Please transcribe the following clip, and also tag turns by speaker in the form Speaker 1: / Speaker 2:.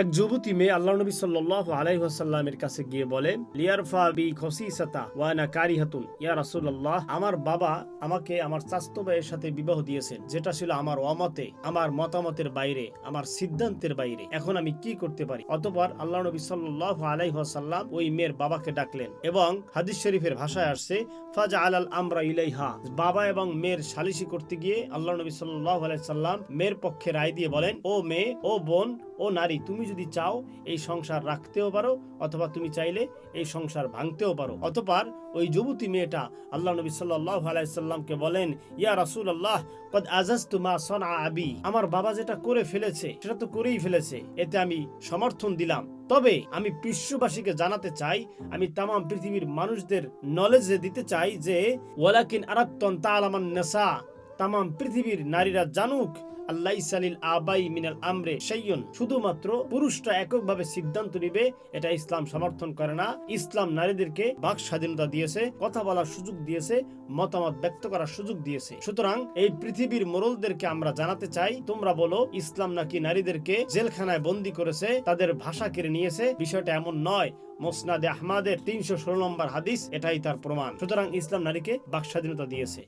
Speaker 1: এক যুবতী মেয়ে আল্লাহ নবী সাল্লাহ আলাইহাসাল্লামের কাছে গিয়ে বলে, লিয়ারফা বি ওয়ানা কারিহাতুন। ইয়া আমার বাবা আমাকে আমার চাস্তো ভাইয়ের সাথে বিবাহ দিয়েছেন, যেটা ছিল আমার অমতে আমার মতামতের বাইরে, আমার সিদ্ধান্তের বাইরে। এখন আমি কি করতে পারি? অতপর আল্লাহ নবী সাল্লাহ আলাইহাসাল্লাম ওই মেয়ের বাবাকে ডাকলেন এবং হাদিস শরীফের ভাষায় আসছে ফাজা আলাল আমরা ইলাইহা। বাবা এবং মেয়ের সালিশি করতে গিয়ে আল্লাহ নবী সাল্লাহ আলাইসাল্লাম মেয়ের পক্ষে রায় দিয়ে বলেন, ও মেয়ে, ও বোন, ও নারী, তুমি যদি চাও এই সংসার রাখতেও পারো, অথবা তুমি চাইলে এই সংসার ভাঙতেও পারো। অতপর ওই যুবতী মেয়েটা আল্লাহ নবী সাল্লাহ আলাইসাল্লামকে বলেন, ইয়া রাসূল আল্লাহ কদ আজাজতু মা সনা আবি। আমার বাবা যেটা করে ফেলেছে, সেটা তো করেই ফেলেছে। এতে আমি সমর্থন দিলাম। তবে আমি বিশ্ববাসীকে জানাতে চাই, আমি তাম পৃথিবীর মানুষদের নলেজে দিতে চাই যে, ওয়ালাকিন আরাত্তন তালামান নেশা তাম পৃথিবীর নারীরা জানুক আল্লাহ সালিল আবাই মিনাল আমরে সাইয়ন শুধুমাত্র পুরুষরা এককভাবে সিদ্ধান্ত নিবে, এটা ইসলাম সমর্থন করে না। ইসলাম নারীদেরকে বাক স্বাধীনতা দিয়েছে, কথা বলার সুযোগ দিয়েছে, মতামত ব্যক্ত করার সুযোগ দিয়েছে। সুতরাং এই পৃথিবীর মোরলদেরকে আমরা জানাতে চাই, তোমরা বলো, ইসলাম নাকি নারীদেরকে জেলখানায় বন্দি করেছে, তাদের ভাষা কেড়ে নিয়েছে? বিষয়টা এমন নয়। মোসনাদে আহমাদের তিনশো ষোলো নম্বর হাদিস, এটাই তার প্রমাণ। সুতরাং ইসলাম নারীকে বাক স্বাধীনতা দিয়েছে।